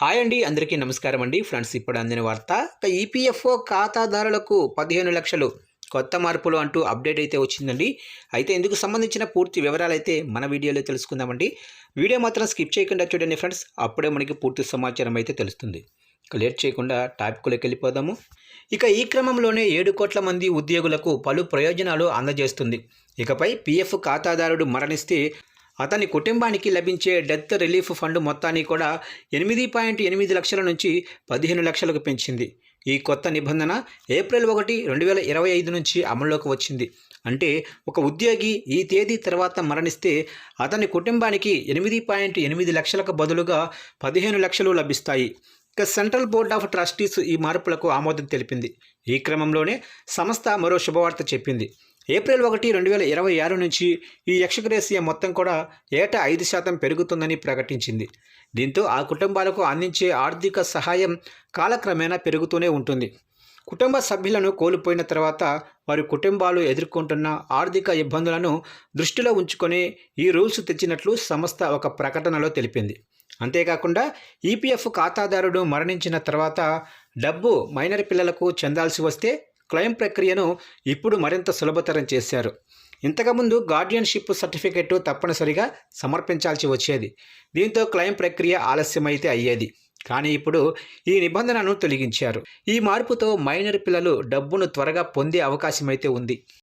Hi అండి అందరికీ నమస్కారం అండి. ఫ్రెండ్స్ ఇప్పుడు అందిన వార్త ఈపీఎఫ్ఓ ఖాతాదారులకు పదిహేను లక్షలు కొత్త మార్పులు అంటూ అప్డేట్ అయితే వచ్చిందండి. అయితే ఇందుకు సంబంధించిన పూర్తి వివరాలు అయితే మన వీడియోలో తెలుసుకుందామండి. వీడియో మాత్రం స్కిప్ చేయకుండా చూడండి ఫ్రెండ్స్. అప్పుడే మనకి పూర్తి సమాచారం అయితే తెలుస్తుంది. లేట్ చేయకుండా టాపిక్లోకి వెళ్ళిపోదాము. ఇక ఈ క్రమంలోనే ఏడు కోట్ల మంది ఉద్యోగులకు పలు ప్రయోజనాలు అందజేస్తుంది. ఇకపై పీఎఫ్ ఖాతాదారుడు మరణిస్తే అతని కుటుంబానికి లభించే డెత్ రిలీఫ్ ఫండ్ మొత్తాన్ని కూడా ఎనిమిది పాయింట్ ఎనిమిది లక్షల నుంచి పదిహేను లక్షలకు పెంచింది. ఈ కొత్త నిబంధన ఏప్రిల్ ఒకటి రెండు వేల ఇరవై ఐదు నుంచి అమల్లోకి వచ్చింది. అంటే ఒక ఉద్యోగి ఈ తేదీ తర్వాత మరణిస్తే అతని కుటుంబానికి ఎనిమిది పాయింట్ ఎనిమిది లక్షలకు బదులుగా పదిహేను లక్షలు లభిస్తాయి. ఇక సెంట్రల్ బోర్డ్ ఆఫ్ ట్రస్టీస్ ఈ మార్పులకు ఆమోదం తెలిపింది. ఈ క్రమంలోనే సంస్థ మరో శుభవార్త చెప్పింది. ఏప్రిల్ ఒకటి రెండు వేల ఇరవై ఆరు నుంచి ఈ యక్షగ్రేసియా మొత్తం కూడా ఏటా ఐదు శాతం పెరుగుతుందని ప్రకటించింది. దీంతో ఆ కుటుంబాలకు అందించే ఆర్థిక సహాయం కాలక్రమేణా పెరుగుతూనే ఉంటుంది. కుటుంబ సభ్యులను కోల్పోయిన తర్వాత వారి కుటుంబాలు ఎదుర్కొంటున్న ఆర్థిక ఇబ్బందులను దృష్టిలో ఉంచుకొని ఈ రూల్స్ తెచ్చినట్లు సంస్థ ఒక ప్రకటనలో తెలిపింది. అంతేకాకుండా ఈపీఎఫ్ ఖాతాదారుడు మరణించిన తర్వాత డబ్బు మైనర్ పిల్లలకు చెందాల్సి వస్తే క్లెయిమ్ ప్రక్రియను ఇప్పుడు మరింత సులభతరం చేశారు. ఇంతకుముందు గార్డియన్షిప్ సర్టిఫికెట్ తప్పనిసరిగా సమర్పించాల్సి వచ్చేది. దీంతో క్లెయిమ్ ప్రక్రియ ఆలస్యమైతే అయ్యేది. కానీ ఇప్పుడు ఈ నిబంధనను తొలగించారు. ఈ మార్పుతో మైనర్ పిల్లలు డబ్బును త్వరగా పొందే అవకాశమైతే ఉంది.